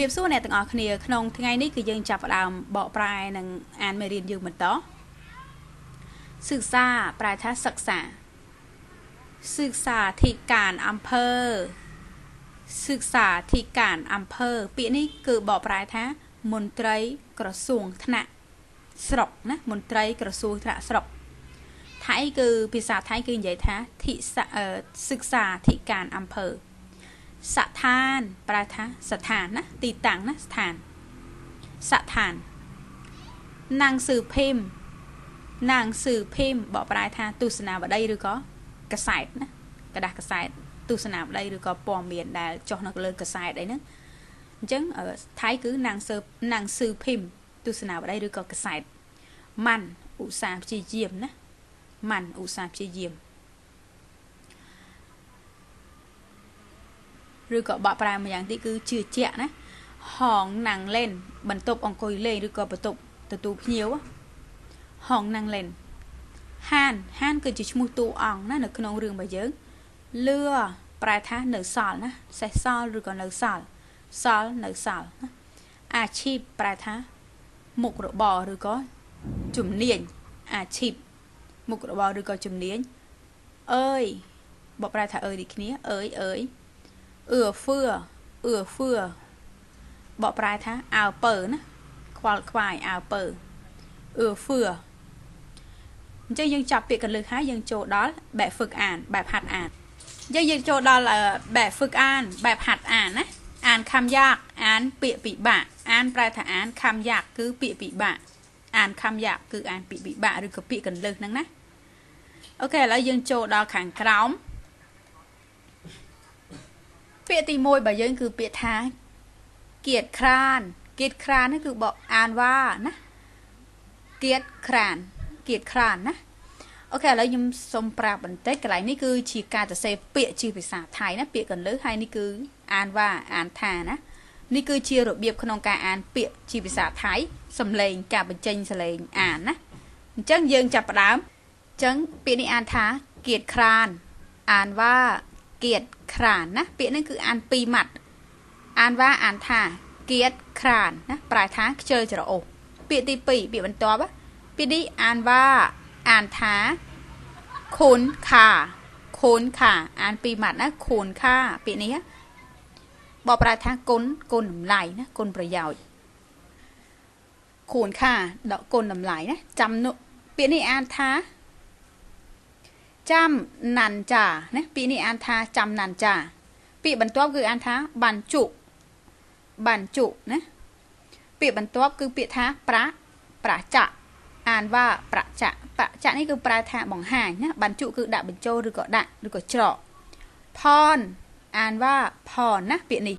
រៀបសួរអ្នកទាំងអស់គ្នាក្នុងថ្ងៃនេះគឺយើងចាប់ផ្ដើមបកប្រែនិងអានមេរៀនយើងបន្តសិក្សាប្រែថាសិក្សាសិក្សាធិការអំភើសិក្សាធិការអំភើពាក្យនេះគឺបកប្រែថាមន្ត្រីក្រសួងថ្នាក់ស្រុកណាមន្ត្រីក្រសួងថ្នាក់ស្រុកថៃគឺភាសាថៃគឺនិយាយថាធិសិក្សាធិការអំភើ ស្ថានប្រែថាស្ថានណាទីតាំងណាស្ថានស្ថាននាងសឺភេមនាងសឺភេមបកប្រែថាទស្សនាវដ្តីឬក៏កសែតណាกระดาษកសែតទស្សនាវដ្តីឬក៏ព័ត៌មានដែលចុះនៅលើកសែតអីហ្នឹងអញ្ចឹងថៃគឺនាងសឺនាងសឺភេមទស្សនាវដ្តីឬក៏កសែតម៉ាន់ឧស្សាហ៍ព្យាយាមណាម៉ាន់ឧស្សាហ៍ព្យាយាម ឬក៏បកប្រែមួយយ៉ាងទៀតគឺជឿជាក់ណាហងណាំងលេនបន្ទប់អង្គុយលេងឬក៏បន្ទប់ទទួលភ្ញៀវហងណាំងលេនហានហានគឺជាឈ្មោះតួអង្គណានៅក្នុងរឿងរបស់យើងលឿប្រែថានៅសល់ណាសេះសល់ឬក៏នៅសល់សល់នៅសល់ណាអាជីពប្រែថាមុខរបរឬក៏ជំនាញអាជីពមុខរបរឬក៏ជំនាញអើយបកប្រែថាអើយដូចគ្នាអើយអើយ អឺហ្វឿអឺហ្វឿបកប្រែថាអើពើណាខ្វល់ខ្វាយអើពើអឺហ្វឿអញ្ចឹងយើងចាប់ពាក្យកលឹះហើយយើងចូលដល់បែបហ្វឹកអានបែបហាត់អានអញ្ចឹងយើងចូលដល់បែបហ្វឹកអានបែបហាត់អានណាអានខំយ៉ាកអានពាក្យពិបាកអានប្រែថាអានខំយ៉ាកគឺពាក្យពិបាកអានខំយ៉ាកគឺអានពាក្យពិបាកឬក៏ពាក្យកលឹះហ្នឹងណាអូខេឥឡូវយើងចូលដល់ខាងក្រោម ពាក្យទី1របស់យើងគឺពាក្យថាគៀតក្រានគៀតក្រាននេះគឺបកអានវ៉ាណាគៀតក្រានគៀតក្រានណាអូខេឥឡូវខ្ញុំសូមប្រាប់បន្តិចកន្លែងនេះគឺជាការសរសេរពាក្យជាភាសាថៃណាពាក្យកន្លឹះហើយនេះគឺអានវ៉ាអានថាណានេះគឺជារបៀបក្នុងការអានពាក្យជាភាសាថៃសំឡេងការបញ្ចេញសំឡេងអានណាអញ្ចឹងយើងចាប់ផ្ដើមអញ្ចឹងពាក្យនេះអានថាគៀតក្រានអានវ៉ា គៀតក្រានណាពាក្យនេះគឺអានពីរម៉ាត់អានវ៉ាអានថាគៀតក្រានណាប្រែថាខ្ជិលច្រអូសពាក្យទី2ពាក្យបន្ទាប់ពាក្យនេះអានវ៉ាអានថាខូនខាខូនខាអានពីរម៉ាត់ណាខូនខាពាក្យនេះបបប្រែថាគុណគុណតម្លៃណាគុណប្រយោជន៍ខូនខាដកគុណតម្លៃណាចាំពាក្យនេះអានថា ចាំណាន់ចាណាពាក្យនេះអានថាចាំណាន់ចាពាក្យបន្ទាប់គឺអានថាបានជុបានជុណាពាក្យបន្ទាប់គឺពាក្យថាប្រាប្រាចៈអានថាប្រចៈបច្ចៈនេះគឺប្រែថាបង្ហាញណាបានជុគឺដាក់បញ្ចូលឬក៏ដាក់ឬក៏ច្រកផនអានថាផនណាពាក្យនេះ